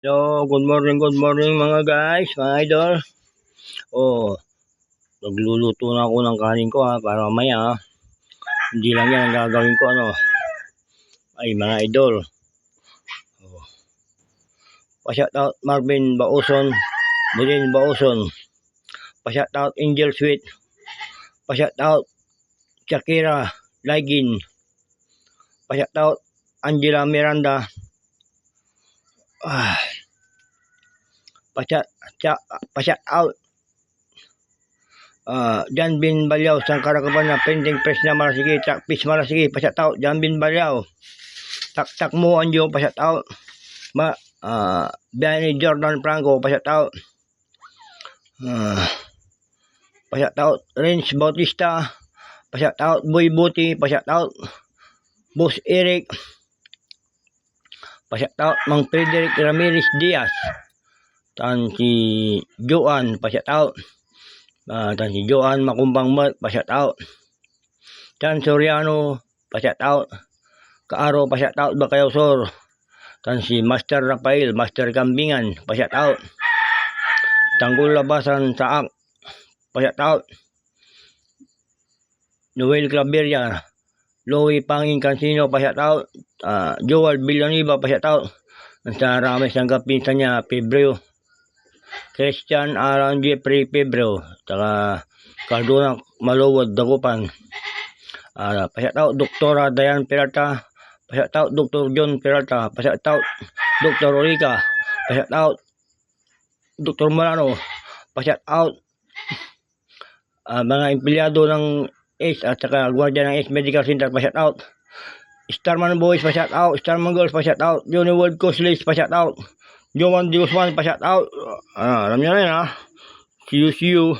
Hello, good morning, good morning mga guys, mga idol. Oh, nagluluto na ako ng kanin ko ha, para mamaya ha. Hindi lang yan ang gagawin ko ano. Ay, mga idol. Oh. Pa-shout out Marvin Bauson, Bulin Bauson. Pa-shout out Angel Sweet. Pa-shout out Shakira Lagin. Pa-shout out Angela Miranda. Ah. Pasya, pasya out. Ah, Jan Bin Balyaw, Sangkara Kabana, Pending Press na Marasigi, Tak Pis Marasigi, pasya out. Jan Bin Balyaw. Tak tak mo anjo, pasya out. Ma, ah, Biani Jordan Franco, pasya out. Ah, pasya out. Rins Bautista, pasya out. Boy Buti, pasya out. Boss Eric, pasya out. Mang Frederick Ramirez Diaz. Tan si Joan, pasya out. Ah, tan si Joan Makumbang Mat, pasya out. Tan Soriano, pasya out. Kaaro, pasya out. Bakayaw Sor. Tan si Master Rafael, Master Kambingan, pasya out. Tanggol Labasan Saak, pasya out. Noel Claveria, Louie Panging Cansino, pasya out. Ah, Joel Villaniba, pasya out. Sa Rames ng kapinsan niya, Pebreo. Christian Aran Jeffrey Pebreo. Taka Cardona Malawad Dagupan. Ah, pasya out. Doktora Dayan Peralta. Pasya out. Dr. John Peralta. Pasya out. Dr. Orica. Pasya out. Dr. Marano. Pasya out. Ah, mga empleyado ng ACE at saka gwardiya ng ACE Medical Center. Pasya out. Starman Boys pa shout out, Starman Girls pa shout out, Johnny World Coast List pa shout out, Joman Di Guzman pa shout out. Ah, alam na yan ha. See you, see you.